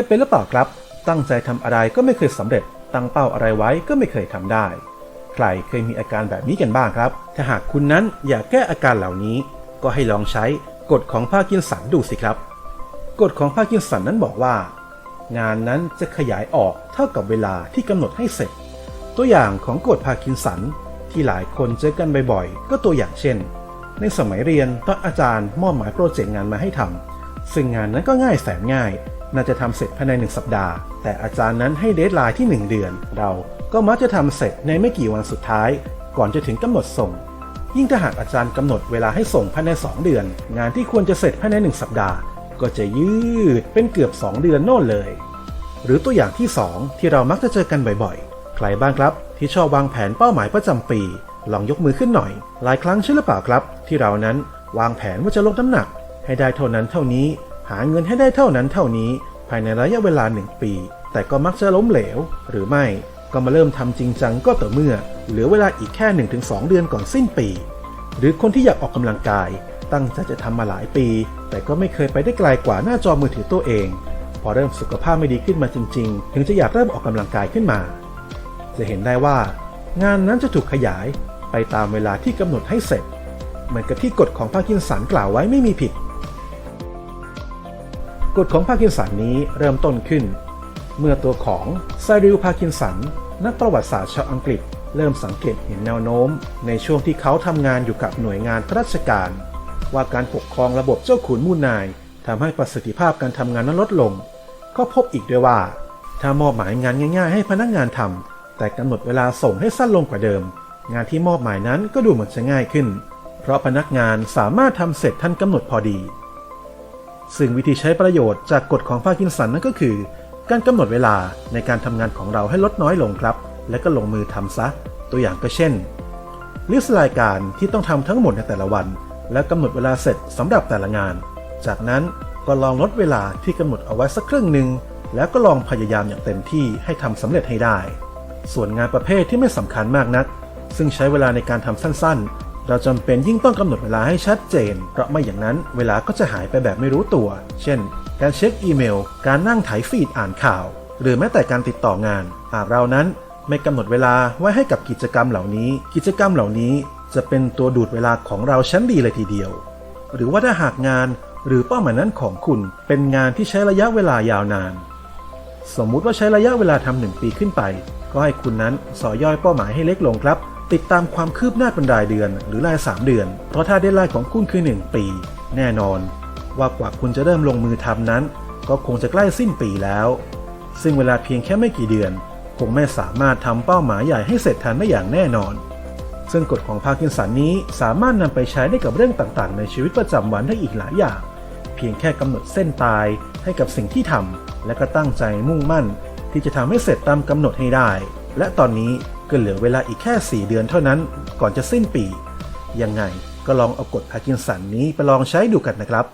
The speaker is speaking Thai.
ยเป็นหรือเปล่าครับ ตั้งใจทำอะไรก็ไม่เคยสำเร็จ ตั้งเป้าอะไรไว้ก็ไม่เคยทำได้ ใครเคยมีอาการแบบนี้กันบ้างครับ ถ้าหากคุณนั้นอยากแก้อาการเหล่านี้ ก็ให้ลองใช้กฎของพาร์กินสันดูสิครับ กฎของพาร์กินสันนั้นบอกว่า งานนั้นจะขยายออกเท่ากับเวลาที่กำหนดให้เสร็จ ตัวอย่างของกฎพาร์กินสันที่หลายคนเจอกันบ่อยๆ ก็ตัวอย่างเช่น ในสมัยเรียนตอนอาจารย์มอบหมายโปรเจกต์งานมาให้ทำซึ่งงานนั้นก็ง่ายแสนง่าย น่าจะทำเสร็จภายในหนึ่งสัปดาห์ แต่อาจารย์นั้นให้เดทไลน์ที่ 1 เดือน เราก็มักจะทำเสร็จในไม่กี่วันสุดท้าย ก่อนจะถึงกำหนดส่ง ยิ่งถ้าหากอาจารย์กำหนดเวลาให้ส่งภายใน 2 เดือน งานที่ควรจะเสร็จภายใน 1 สัปดาห์ ก็จะยืดเป็นเกือบ 2 เดือนโน่นเลย หรือตัวอย่างที่ 2 ที่เรามักจะเจอกันบ่อยๆ ใครบ้างครับ ที่ชอบวางแผนเป้าหมายประจำปี ลองยกมือขึ้นหน่อย หลายครั้งใช่หรือเปล่าครับ ที่เรานั้นวางแผนว่าจะลดน้ำหนัก ให้ได้เท่านั้นเท่านี้ หาเงินให้ได้เท่านั้นเท่านี้ ภายในระยะเวลาหนึ่งปี แต่ก็มักจะล้มเหลว หรือไม่ก็มาเริ่มทำจริงจังก็ต่อเมื่อ เหลือเวลาอีกแค่ 1-2 เดือนก่อนสิ้นปี หรือคนที่อยากออกกำลังกาย ตั้งใจจะทำมาหลายปี แต่ก็ไม่เคยไปได้ไกลกว่าหน้าจอมือถือตัวเอง พอเริ่มสุขภาพไม่ดีขึ้นมาจริง ๆ ถึงจะอยากเริ่มออกกำลังกายขึ้นมา จะเห็นได้ว่า งานนั้นจะถูกขยายไปตามเวลาที่กำหนดให้เสร็จ เหมือนกับที่กฎของพาร์กินสันกล่าวไว้ไม่มีผิด กฎของพาร์กินสันนี้เริ่มต้นขึ้น เมื่อตัวของไซริลพาร์กินสัน นักประวัติศาสตร์ชาวอังกฤษ เริ่มสังเกตเห็นแนวโน้ม ในช่วงที่เขาทำงานอยู่กับหน่วยงานราชการ ว่าการปกครองระบบเจ้าขุนมูนายทำให้ประสิทธิภาพการทำงานนั้นลดลง ก็พบอีกด้วยว่า ถ้ามอบหมายงานง่าย ๆ ให้พนักงานทำแต่กำหนดเวลาส่งให้สั้นลงกว่าเดิม งานที่มอบหมายนั้นก็ดูเหมือนจะง่ายขึ้น เพราะพนักงานสามารถทำเสร็จทันกำหนดพอดี ซึ่งวิธีใช้ประโยชน์จากกฎของพาร์กินสันนั่นก็คือ การกำหนดเวลาในการทำงานของเราให้ลดน้อยลงครับ และก็ลงมือทำซะ ตัวอย่างก็เช่นลิสต์รายการที่ต้องทำทั้งหมดในแต่ละวัน และกำหนดเวลาเสร็จสำหรับแต่ละงาน จากนั้นก็ลองลดเวลาที่กำหนดเอาไว้สักครึ่งหนึ่งแล้วก็ลองพยายามอย่างเต็มที่ให้ทำสำเร็จให้ได้ ส่วนงานประเภทที่ไม่สำคัญมากนัก ซึ่งใช้เวลาในการทำสั้น เราจำเป็นยิ่งต้องกำหนดเวลาให้ชัดเจน เพราะไม่อย่างนั้นเวลาก็จะหายไปแบบไม่รู้ตัว เช่น การเช็คอีเมล การนั่งไถฟีดอ่านข่าว หรือแม้แต่การติดต่องาน หากเรานั้นไม่กำหนดเวลาไว้ให้กับกิจกรรมเหล่านี้ กิจกรรมเหล่านี้ จะเป็นตัวดูดเวลาของเราชั้นดีเลยทีเดียว หรือว่าถ้าหากงานหรือเป้าหมายนั้นของคุณเป็นงานที่ใช้ระยะเวลายาวนาน สมมุติว่าใช้ระยะเวลาทำหนึ่งปีขึ้นไป ก็ให้คุณนั้นสอย่อยเป้าหมายให้เล็กลงครับ ติดตามความคืบหน้าเป็นรายเดือน หรือราย 3 เดือน เพราะถ้าเดดไลน์ของคุณคือ 1 ปี แน่นอน ว่ากว่าคุณจะเริ่มลงมือทำนั้น ก็คงจะใกล้สิ้นปีแล้ว ซึ่งเวลาเพียงแค่ไม่กี่เดือน คงไม่สามารถทำเป้าหมายใหญ่ให้เสร็จทันได้อย่างแน่นอน ซึ่งกฎของพาร์กินสันนี้สามารถนำไปใช้ได้กับเรื่องต่างๆ ในชีวิตประจำวันได้อีกหลายอย่าง เพียงแค่กำหนดเส้นตายให้กับสิ่งที่ทำและก็ตั้งใจมุ่งมั่น ที่จะทำให้เสร็จตามกำหนดให้ได้ และตอนนี้ ก็เหลือเวลาอีกแค่ 4 เดือนเท่านั้นก่อนจะสิ้นปี ยังไงก็ลองเอากฎพาร์กินสันนี้ไปลองใช้ดูกันนะครับ